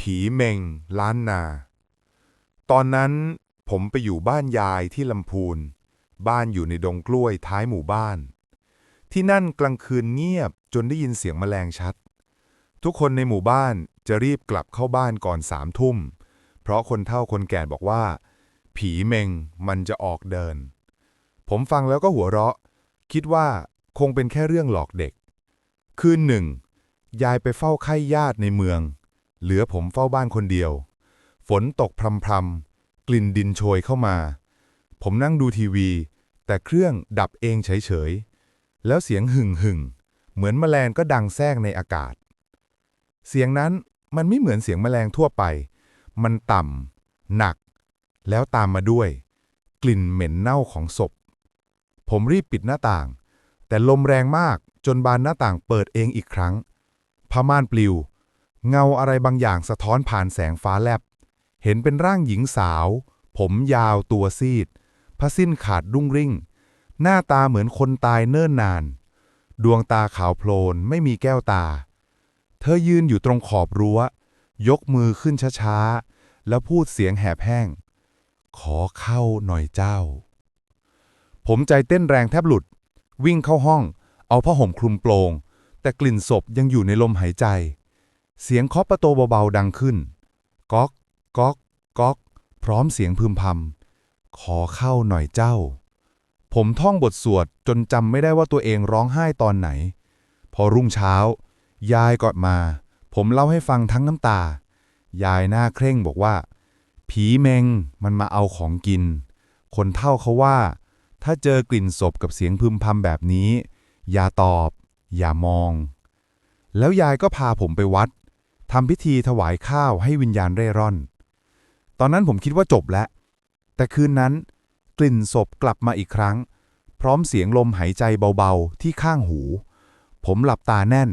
ผีเมงล้านนา ตอนนั้นผมไปอยู่บ้านยายที่ลำพูน บ้านอยู่ในดงกล้วยท้ายหมู่บ้าน ที่นั่นกลางคืนเงียบจนได้ยินเสียงแมลงชัด ทุกคนในหมู่บ้านจะรีบกลับเข้าบ้านก่อนสามทุ่ม เพราะคนเฒ่าคนแก่บอกว่า ผีเมงมันจะออกเดิน ผมฟังแล้วก็หัวเราะ คิดว่าคงเป็นแค่เรื่องหลอกเด็ก คืนหนึ่ง ยายไปเฝ้าไข้ญาติในเมือง เหลือผมเฝ้าบ้านคนเดียว ฝนตกพรำๆ กลิ่นดินโชยเข้ามา ผมนั่งดูทีวี แต่เครื่องดับเองเฉยๆ แล้วเสียงหึ่งหึ่งๆเหมือนแมลงก็ดังแทรกในอากาศ เสียงนั้นมันไม่เหมือนเสียงแมลงทั่วไป มันต่ำหนัก แล้วตามมาด้วย กลิ่นเหม็นเน่าของศพ ผมรีบปิดหน้าต่าง แต่ลมแรงมากจนบานหน้าต่างเปิดเองอีกครั้งผ้าม่านปลิว เงาอะไรบางอย่างสะท้อนผ่านแสงฟ้าแลบ เห็นเป็นร่างหญิงสาว ผมยาวตัวซีดผ้าสิ้นขาดรุ่งริ่ง หน้าตาเหมือนคนตายเนิ่นนาน ดวงตาขาวโพลนไม่มีแก้วตา เธอยืนอยู่ตรงขอบรั้ว ยกมือขึ้นช้าๆ แล้วพูดเสียงแหบแห้ง ขอเข้าหน่อยเจ้า ผมใจเต้นแรงแทบหลุด วิ่งเข้าห้อง เอาผ้าห่มคลุมโปลง แต่กลิ่นศพยังอยู่ในลมหายใจ เสียงเคาะประตูเบาๆดังขึ้น ก๊อกก๊อกก๊อก พร้อมเสียงพึมพำขอเข้าหน่อยเจ้า ผมท่องบทสวดจนจำไม่ได้ว่าตัวเองร้องไห้ตอนไหน พอรุ่งเช้า ยายกอดมา ผมเล่าให้ฟังทั้งน้ำตา ยายหน้าเคร่งบอกว่า ผีเมงมันมาเอาของกิน คนเฒ่าเขาว่า ถ้าเจอกลิ่นศพกับเสียงพึมพำแบบนี้ อย่าตอบ อย่ามอง แล้วยายก็พาผมไปวัด ทำพิธีถวายข้าวให้วิญญาณเร่ร่อน ตอนนั้นผมคิดว่าจบแล้ว แต่คืนนั้น กลิ่นศพกลับมาอีกครั้ง พร้อมเสียงลมหายใจเบาๆ ที่ข้างหู ผมหลับตาแน่น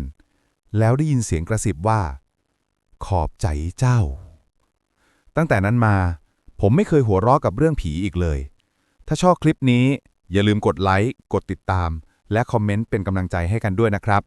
แล้วได้ยินเสียงกระซิบว่า ขอบใจเจ้า ตั้งแต่นั้นมา ผมไม่เคยหัวเราะกับเรื่องผีอีกเลย ถ้าชอบคลิปนี้อย่าลืมกดไลค์ กดติดตาม และคอมเมนต์เป็นกำลังใจให้กันด้วยนะครับ